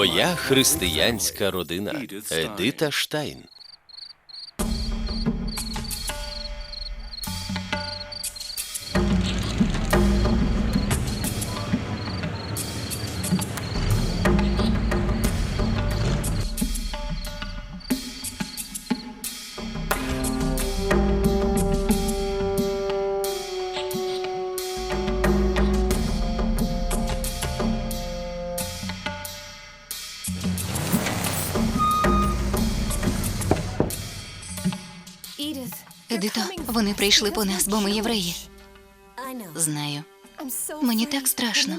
Моя християнська родина Едита Штайн. Едито, вони прийшли по нас, бо ми євреї. Знаю. Мені так страшно.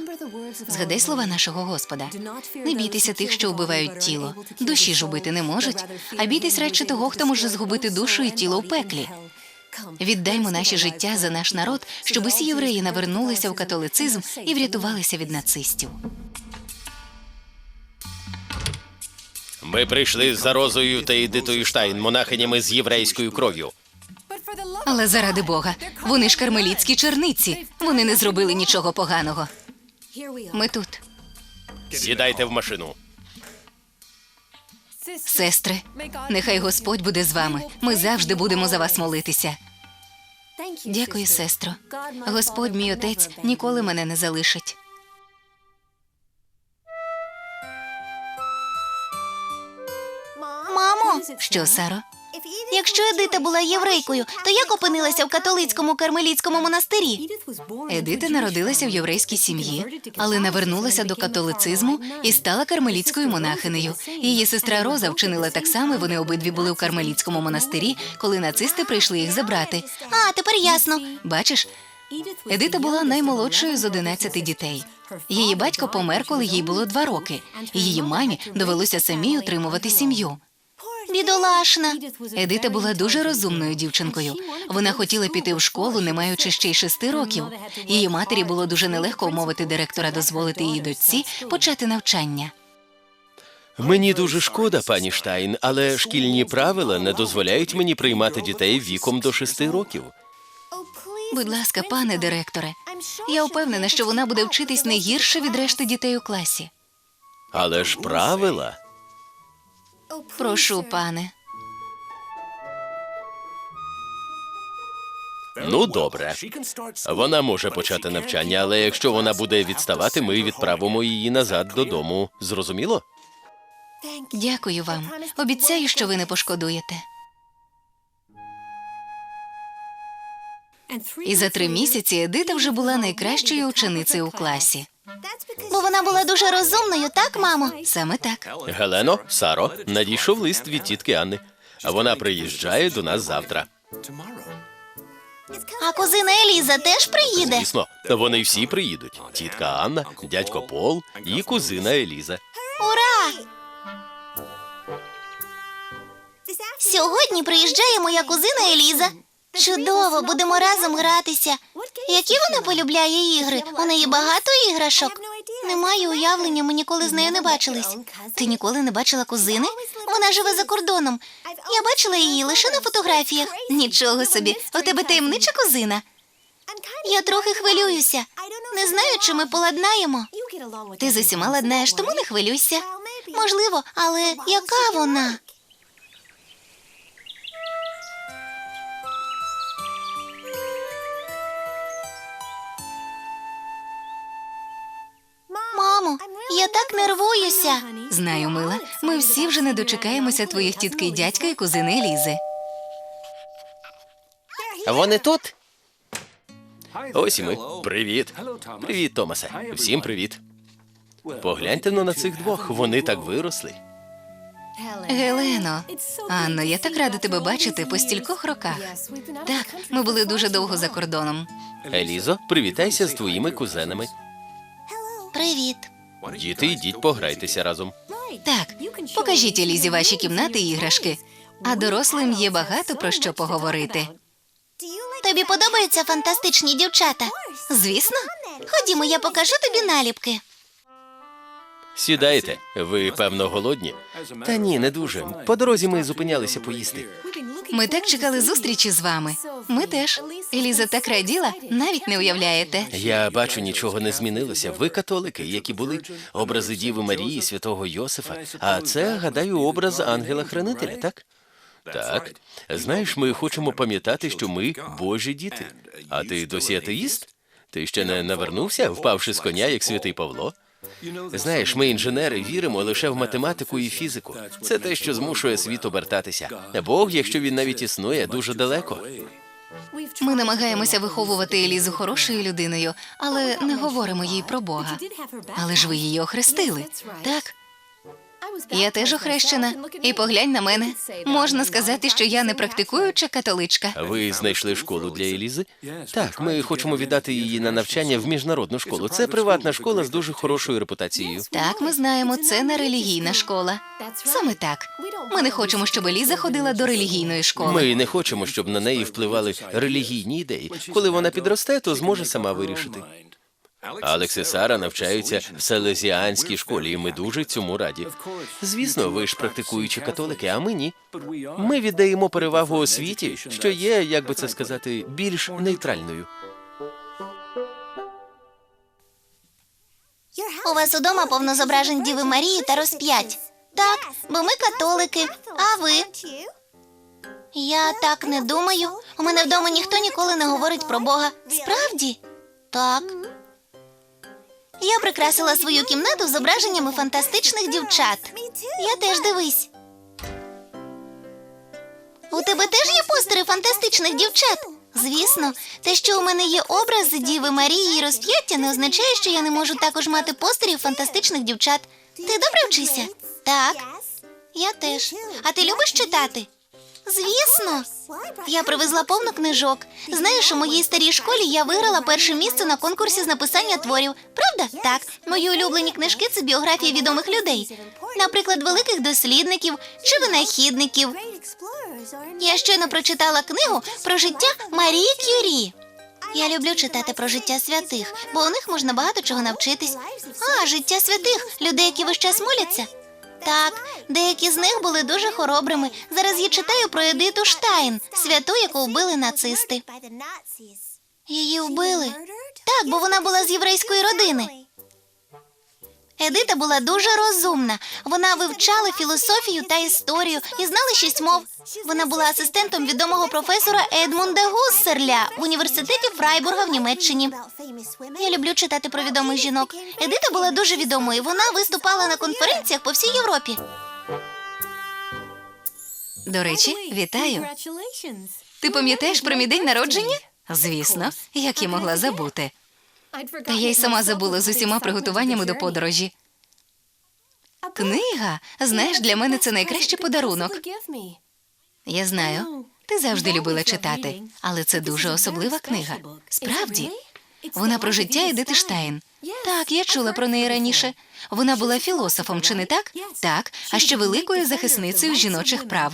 Згадай слова нашого Господа. Не бійтеся тих, що вбивають тіло. Душі ж убити не можуть, а бійтесь радше того, хто може згубити душу і тіло в пеклі. Віддаймо наші життя за наш народ, щоб усі євреї навернулися в католицизм і врятувалися від нацистів. Ми прийшли за Розою та Едитою Штайн, монахинями з єврейською кров'ю. Але заради Бога, вони ж кармелітські черниці. Вони не зробили нічого поганого. Ми тут, Сідайте в машину. сестри. Нехай Господь буде з вами. Ми завжди будемо за вас молитися. Дякую, сестро. Господь, мій отець, ніколи мене не залишить. Що, Саро? якщо Едита була єврейкою, то як опинилася в католицькому кармелітському монастирі? Едита народилася в єврейській сім'ї, але навернулася до католицизму і стала кармелітською монахинею. Її сестра Роза вчинила так само. і Вони обидві були в кармелітському монастирі, коли нацисти прийшли їх забрати. А, тепер ясно. Бачиш, Едита була наймолодшою з 11 дітей. Її батько помер, коли їй було два роки. Її мамі довелося самій утримувати сім'ю. Бідолашна. Едита була дуже розумною дівчинкою. Вона хотіла піти в школу, не маючи ще й шести років. Її матері було дуже нелегко умовити директора дозволити її дочці почати навчання. Мені дуже шкода, пані Штайн, але шкільні правила не дозволяють мені приймати дітей віком до шести років. Будь ласка, пане директоре, я впевнена, що вона буде вчитись не гірше від решти дітей у класі. Але ж правила. Прошу, пане. Ну, добре. Вона може почати навчання, але якщо вона буде відставати, ми відправимо її назад додому. Зрозуміло? Дякую вам. Обіцяю, що ви не пошкодуєте. І за три місяці Едита вже була найкращою ученицею у класі. Бо вона була дуже розумною, так, мамо? Саме так. Гелено, Саро, надійшов лист від тітки Анни. Вона приїжджає до нас завтра. А кузина Еліза теж приїде. Звісно, вони всі приїдуть: тітка Анна, дядько Пол і кузина Еліза. Ура! Сьогодні приїжджає моя кузина Еліза. Чудово, будемо разом гратися. Які вона полюбляє ігри? У неї багато іграшок. Не маю уявлення, ми ніколи з нею не бачились. Ти ніколи не бачила кузини? Вона живе за кордоном. Я бачила її лише на фотографіях. Нічого собі, у тебе таємнича кузина. Я трохи хвилююся. Не знаю, чи ми поладнаємо. Ти з усіма ладнаєш, тому не хвилюйся. Можливо, але яка вона? Я так нервуюся. Знаю, мила. Ми всі вже не дочекаємося твоїх тітки і дядька і кузини Елізи. Вони тут? Ось і ми. Привіт. Привіт, Томасе. Всім привіт. Погляньте но на цих двох. Вони так виросли. Гелено, Анно, я так рада тебе бачити по стількох роках. Так, ми були дуже довго за кордоном. Елізо, привітайся з твоїми кузенами. Привіт. Діти, йдіть пограйтеся разом. Так, покажіть Елізі ваші кімнати і іграшки. А дорослим є багато про що поговорити. Тобі подобаються фантастичні дівчата? Звісно, Ходімо, я покажу тобі наліпки. Сідайте. Ви, певно, голодні? Та ні, не дуже. По дорозі ми зупинялися поїсти. Ми так чекали зустрічі з вами. Ми теж. Еліза так раділа, навіть не уявляєте. Я бачу, нічого не змінилося. Ви католики, які були образи Діви Марії, святого Йосифа. А це, гадаю, образ ангела-хранителя, так? Так. Знаєш, ми хочемо пам'ятати, що ми Божі діти. А ти досі атеїст? Ти ще не навернувся, впавши з коня, як святий Павло? Знаєш, ми інженери віримо лише в математику і фізику. Це те, що змушує світ обертатися. Бог, якщо він навіть існує, дуже далеко. Ми намагаємося виховувати Елізу хорошою людиною, але не говоримо їй про Бога. Але ж ви її охрестили. Так, я теж охрещена. І поглянь на мене. Можна сказати, що я не практикуюча католичка. Ви знайшли школу для Елізи? Так, ми хочемо віддати її на навчання в міжнародну школу. Це приватна школа з дуже хорошою репутацією. Так, ми знаємо, це не релігійна школа. Саме так. Ми не хочемо, щоб Еліза ходила до релігійної школи. Ми не хочемо, щоб на неї впливали релігійні ідеї. Коли вона підросте, то зможе сама вирішити. Алекс і Сара навчаються в селезіанській школі, і ми дуже цьому раді. Звісно, ви ж практикуючі католики, а ми ні. Ми віддаємо перевагу освіті, що є, як би це сказати, більш нейтральною. У вас удома повно зображень Діви Марії та розп'ять. Так, бо ми католики. А ви? Я так не думаю. У мене вдома ніхто ніколи не говорить про Бога. Справді? Так. Я прикрасила свою кімнату зображеннями фантастичних дівчат. Я теж дивись. У тебе теж є постери фантастичних дівчат? Звісно, те, що у мене є образи Діви Марії і розп'яття, не означає, що я не можу також мати постерів фантастичних дівчат. Ти добре вчишся? Так. Я теж. А ти любиш читати? Звісно. Я привезла повно книжок. Знаєш, у моїй старій школі я виграла перше місце на конкурсі з написання творів. Правда? Так. Мої улюблені книжки це біографії відомих людей. Наприклад, великих дослідників чи винахідників. Я щойно прочитала книгу про життя Марії Кюрі. Я люблю читати про життя святих, бо у них можна багато чого навчитись. А, життя святих, людей, які весь час моляться. Так, деякі з них були дуже хоробрими. Зараз я читаю про Едиту Штайн, святу, яку вбили нацисти. Її вбили? Так, бо вона була з єврейської родини. Едита була дуже розумна. Вона вивчала філософію та історію і знала шість мов. Вона була асистентом відомого професора Едмунда Гуссерля в університеті Фрайбурга в Німеччині. Я люблю читати про відомих жінок. Едита була дуже відомою. Вона виступала на конференціях по всій Європі. До речі, вітаю. Ти пам'ятаєш про мій день народження? Звісно, як я могла забути. Та я й сама забула з усіма приготуваннями до подорожі. Книга, знаєш, для мене це найкращий подарунок. Я знаю, ти завжди любила читати, але це дуже особлива книга. Справді, вона про життя Едити Штайн. Так, я чула про неї раніше. Вона була філософом, чи не так? Так, а ще великою захисницею жіночих прав.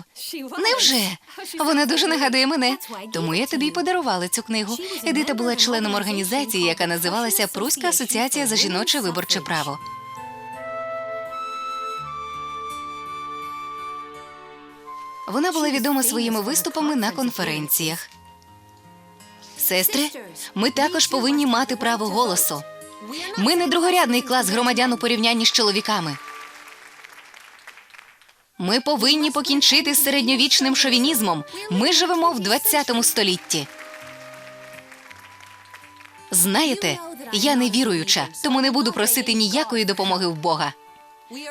Невже? Вона дуже нагадує мене. Тому я тобі й подарувала цю книгу. Едита була членом організації, яка називалася Пруська асоціація за жіноче виборче право. Вона була відома своїми виступами на конференціях. Сестри, ми також повинні мати право голосу. Ми не другорядний клас громадян у порівнянні з чоловіками. Ми повинні покінчити з середньовічним шовінізмом. Ми живемо в 20 столітті. Знаєте, я не віруюча, тому не буду просити ніякої допомоги в Бога.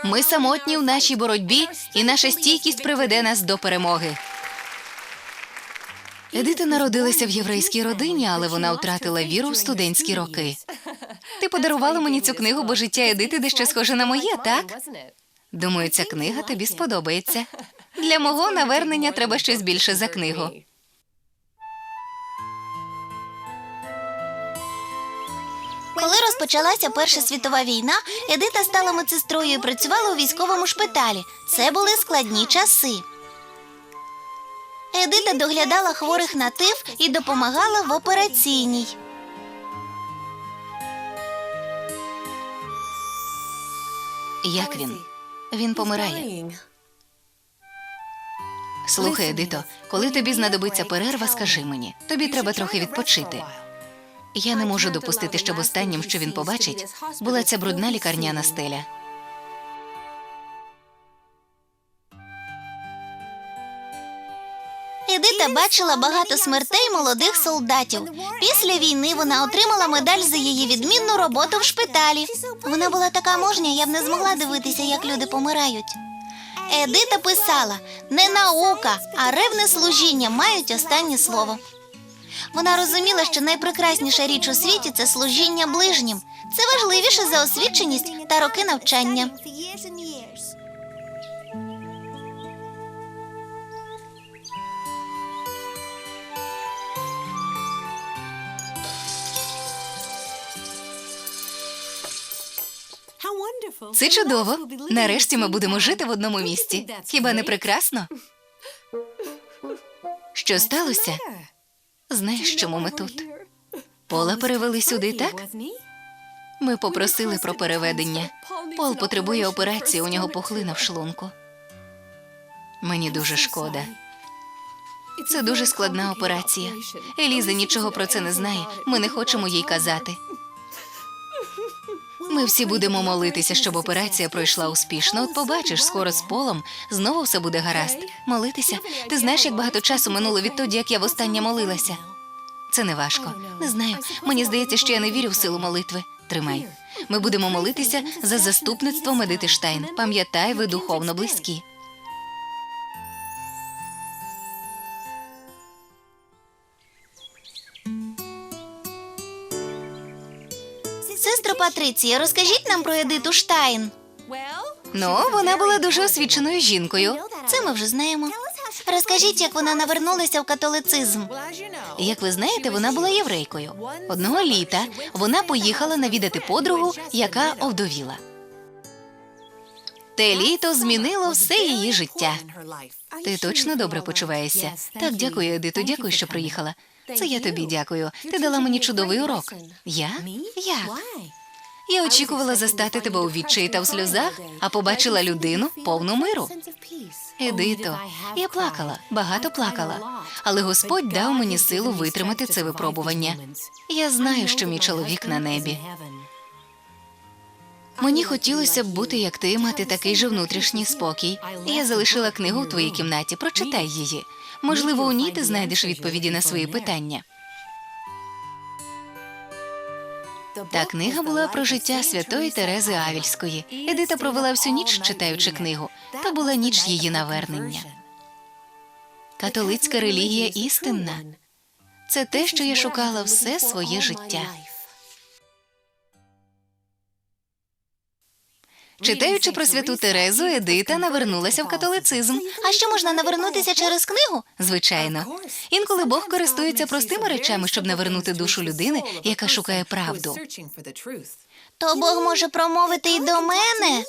Ми самотні в нашій боротьбі, і наша стійкість приведе нас до перемоги. Едита народилася в єврейській родині, але вона втратила віру в студентські роки. Ти подарувала мені цю книгу, бо життя Едити дещо схоже на моє, так? Думаю, ця книга тобі сподобається. Для мого навернення треба щось більше за книгу. Коли розпочалася Перша світова війна, Едита стала медсестрою і працювала у військовому шпиталі. Це були складні часи. Едита доглядала хворих на тиф і допомагала в операційній. Як він? Він помирає. Слухай, Едито, коли тобі знадобиться перерва, скажи мені. Тобі треба трохи відпочити. Я не можу допустити, щоб останнім, що він побачить, була ця брудна лікарняна стеля. Едита бачила багато смертей молодих солдатів. Після війни вона отримала медаль за її відмінну роботу в шпиталі. Вона була така мужня, я б не змогла дивитися, як люди помирають. Едита писала: не наука, а ревне служіння мають останнє слово. Вона розуміла, що найпрекрасніша річ у світі це служіння ближнім. Це важливіше за освіченість та роки навчання. Це чудово. Нарешті ми будемо жити в одному місті. Хіба не прекрасно? Що сталося? Знаєш, чому ми тут? Пола перевели сюди, так? Ми попросили про переведення. Пол потребує операції, у нього пухлина в шлунку. Мені дуже шкода. Це дуже складна операція. Еліза нічого про це не знає. Ми не хочемо їй казати. Ми всі будемо молитися, щоб операція пройшла успішно. От побачиш, скоро з полом знову все буде гаразд. Молитися? Ти знаєш, як багато часу минуло відтоді, як я востаннє молилася. Це не важко. Не знаю. Мені здається, що я не вірю в силу молитви. Тримай. Ми будемо молитися за заступництво Медити Штайн. Пам'ятай, ви духовно близькі. Патриція, розкажіть нам про Едиту Штайн. Ну, вона була дуже освіченою жінкою. Це ми вже знаємо. Розкажіть, як вона навернулася в католицизм. Як ви знаєте, вона була єврейкою. Одного літа вона поїхала навідати подругу, яка овдовіла. Те літо змінило все її життя. Ти точно добре почуваєшся? Так, дякую, Едито, дякую, що приїхала. Це я тобі дякую. Ти дала мені чудовий урок. Я? Як? Я очікувала застати тебе у відчаї та в сльозах, а побачила людину повну миру. Едито, я плакала, багато плакала, але Господь дав мені силу витримати це випробування. Я знаю, що мій чоловік на небі. Мені хотілося б бути як ти, мати такий же внутрішній спокій. Я залишила книгу в твоїй кімнаті. Прочитай її. Можливо, у ній ти знайдеш відповіді на свої питання. Та книга була про життя святої Терези Авільської. Едита провела всю ніч, читаючи книгу. То була ніч її навернення. Католицька релігія істинна. Це те, що я шукала все своє життя. Читаючи про святу Терезу, Едита навернулася в католицизм. А що можна навернутися через книгу? Звичайно, інколи Бог користується простими речами, щоб навернути душу людини, яка шукає правду. То Бог може промовити і до мене.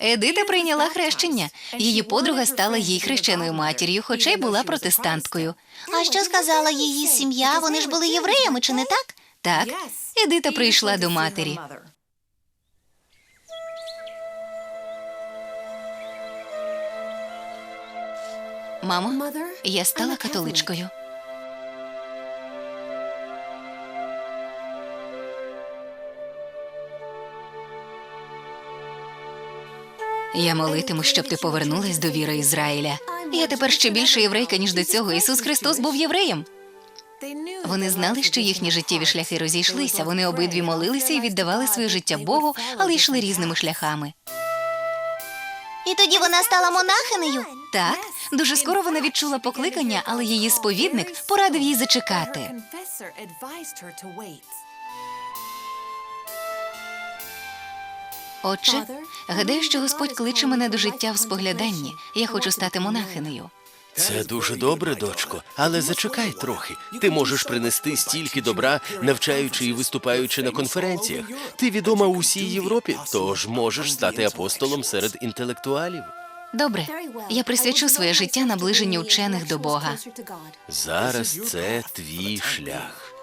Едита прийняла хрещення. Її подруга стала їй хрещеною матір'ю, хоча й була протестанткою. А що сказала її сім'я? Вони ж були євреями, чи не так? Так, Едита прийшла до матері. Мамо, я стала католичкою. Я молитиму, щоб ти повернулась до віри Ізраїля. Я тепер ще більше єврейка, ніж до цього. Ісус Христос був євреєм. Вони знали, що їхні життєві шляхи розійшлися. Вони обидві молилися і віддавали своє життя Богу, але йшли різними шляхами. І тоді вона стала монахинею. Так, дуже скоро вона відчула покликання, але її сповідник порадив їй зачекати. Отче, гадаю, що Господь кличе мене до життя в спогляданні. Я хочу стати монахинею. Це дуже добре, дочко, але зачекай трохи. Ти можеш принести стільки добра, навчаючи і виступаючи на конференціях. Ти відома у всій Європі, тож можеш стати апостолом серед інтелектуалів. Добре, я присвячу своє життя наближенню учених до Бога. Зараз це твій шлях.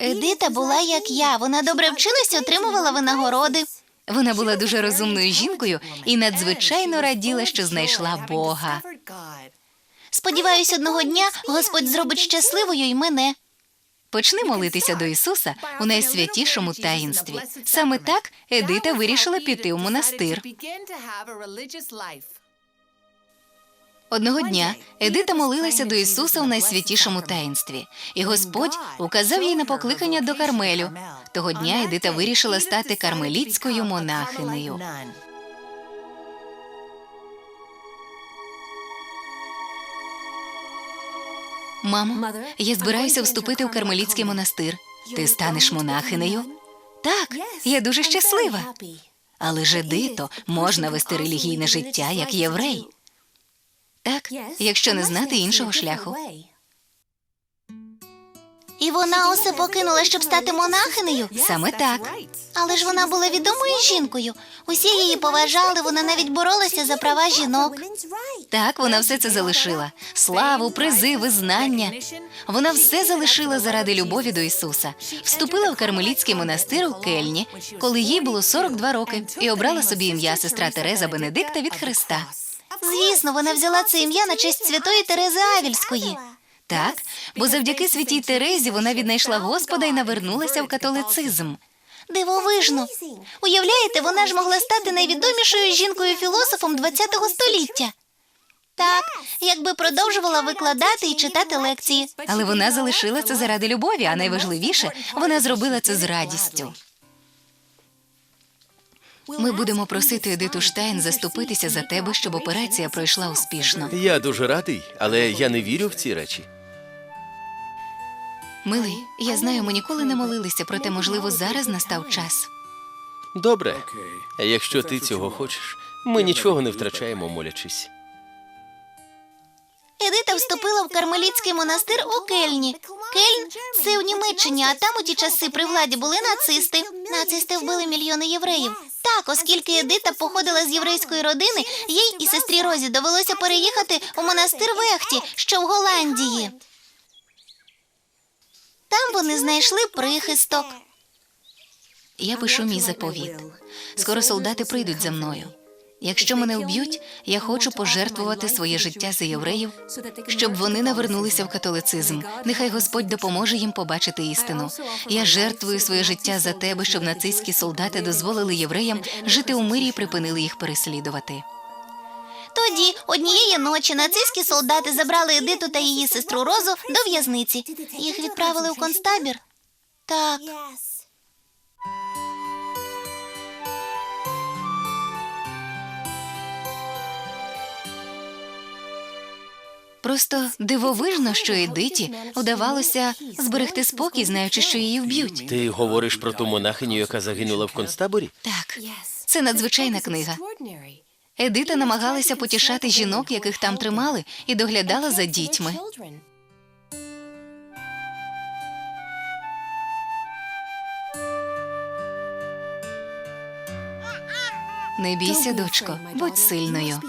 Едита була як я. Вона добре вчилась, отримувала винагороди. Вона була дуже розумною жінкою і надзвичайно раділа, що знайшла Бога. Сподіваюсь, одного дня Господь зробить щасливою і мене. Почни молитися до Ісуса у найсвятішому таїнстві. Саме так Едита вирішила піти у монастир. Одного дня Едита молилася до Ісуса у найсвятішому таїнстві, і Господь указав їй на покликання до Кармелю. Того дня Едита вирішила стати кармелітською монахинею. Мамо, я збираюся вступити в кармелітський монастир. Ти станеш монахинею? Так, я дуже щаслива. Але ж Едито можна вести релігійне життя як єврей. Так, якщо не знати іншого шляху. І вона усе покинула, щоб стати монахинею. Саме так. Але ж вона була відомою жінкою. Усі її поважали, вона навіть боролася за права жінок. Так, вона все це залишила. Славу, призи, визнання. Вона все залишила заради любові до Ісуса. Вступила в кармелітський монастир у Кельні, коли їй було 42 роки, і обрала собі ім'я сестра Тереза Бенедикта від Христа. Звісно, вона взяла це ім'я на честь святої Терези Авільської. Так, бо завдяки святій Терезі вона віднайшла Господа і навернулася в католицизм. Дивовижно. Уявляєте, вона ж могла стати найвідомішою жінкою-філософом ХХ століття. Так, якби продовжувала викладати і читати лекції. Але вона залишила це заради любові, а найважливіше, вона зробила це з радістю. Ми будемо просити Едиту Штайн заступитися за тебе, щоб операція пройшла успішно. Я дуже радий, але я не вірю в ці речі. Милий, я знаю, ми ніколи не молилися, проте, можливо, зараз настав час. Добре, а якщо ти цього хочеш, ми нічого не втрачаємо, молячись. Едита вступила в кармелітський монастир у Кельні. Кельн це у Німеччині, а там у ті часи при владі були нацисти. Нацисти вбили мільйони євреїв. Так, оскільки Едита походила з єврейської родини, їй і сестрі Розі довелося переїхати у монастир Вехті, що в Голландії. Там вони знайшли прихисток. Я пишу мій заповіт. Скоро солдати прийдуть за мною. Якщо мене вб'ють, я хочу пожертвувати своє життя за євреїв, щоб вони навернулися в католицизм. Нехай Господь допоможе їм побачити істину. Я жертвую своє життя за тебе, щоб нацистські солдати дозволили євреям жити у мирі і припинили їх переслідувати. Тоді однієї ночі нацистські солдати забрали Едиту та її сестру Розу до в'язниці. Їх відправили у концтабір. Так. Просто дивовижно, що Едиті вдавалося зберегти спокій, знаючи, що її вб'ють. Ти говориш про ту монахиню, яка загинула в концтаборі? Так, це надзвичайна книга. Едита намагалася потішати жінок, яких там тримали, і доглядала за дітьми. Не бійся, дочко, будь сильною.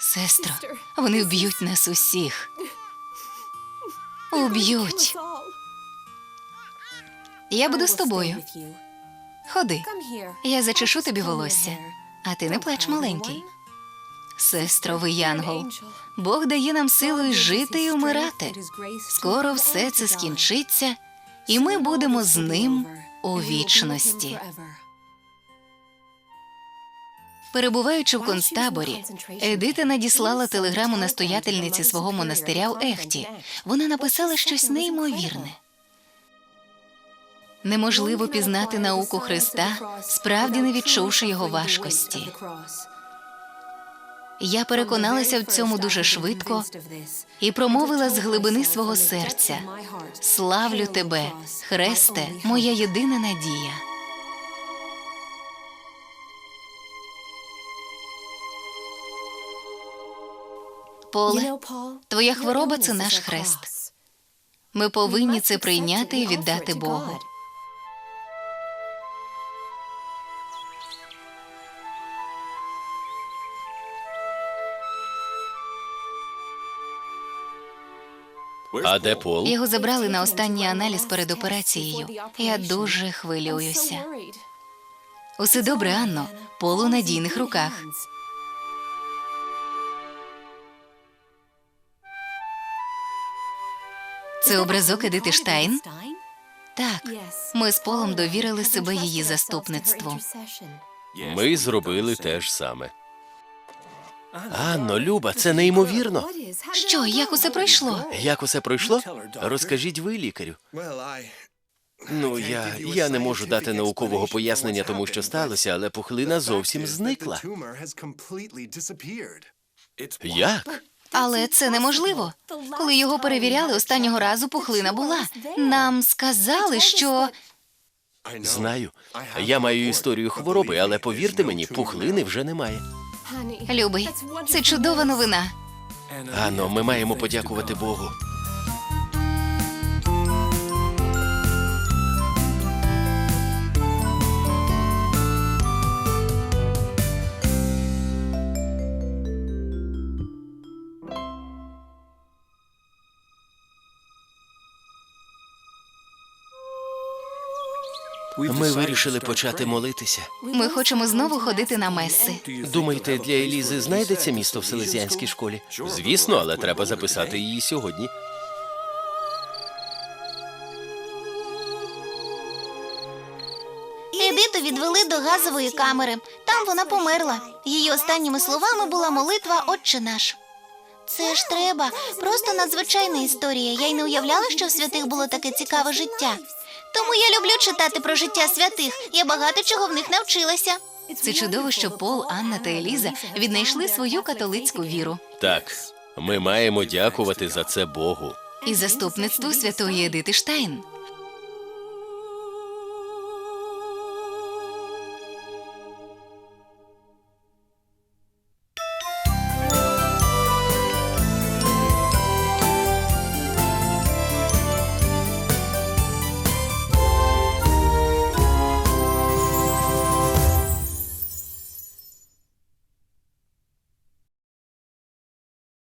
Сестро, вони вб'ють нас усіх. Уб'ють. Я буду з тобою. Ходи, я зачешу тобі волосся, а ти не плач маленький. Сестро, ви янгол, Бог дає нам силу й жити і умирати. Скоро все це скінчиться, і ми будемо з ним у вічності. Перебуваючи в концтаборі, Едита надіслала телеграму настоятельниці свого монастиря в Ехті. Вона написала щось неймовірне. Неможливо пізнати науку Христа, справді не відчувши його важкості. Я переконалася в цьому дуже швидко і промовила з глибини свого серця: Славлю тебе, Хресте, моя єдина надія. Поле, твоя хвороба це наш хрест. Ми повинні це прийняти і віддати Богу. А де Пол? Його забрали на останній аналіз перед операцією. Я дуже хвилююся. Усе добре, Анно. Пол у надійних руках. Це образок Едити Штайн? Так. Ми з Полом довірили себе її заступництву. Ми зробили те ж саме. Анно, Люба, це неймовірно. Що, як усе пройшло? Як усе пройшло? Розкажіть ви, лікарю. Ну, я, я не можу дати наукового пояснення тому, що сталося, але пухлина зовсім зникла. Як? Але це неможливо. Коли його перевіряли останнього разу, пухлина була. Нам сказали, що Знаю. Я маю історію хвороби, але повірте мені, пухлини вже немає. Любий, це чудова новина. Ано, ми маємо подякувати Богу. Ми вирішили почати молитися. Ми хочемо знову ходити на меси. Думаєте, для Елізи знайдеться місто в селезіанській школі? Звісно, але треба записати її сьогодні. Едиту відвели до газової камери. Там вона померла. Її останніми словами була молитва Отче наш. Це ж треба. Просто надзвичайна історія. Я й не уявляла, що в святих було таке цікаве життя. Тому я люблю читати про життя святих. Я багато чого в них навчилася. Це чудово, що Пол, Анна та Еліза віднайшли свою католицьку віру. Так, ми маємо дякувати за це Богу. І заступництву святої Едити Штайн.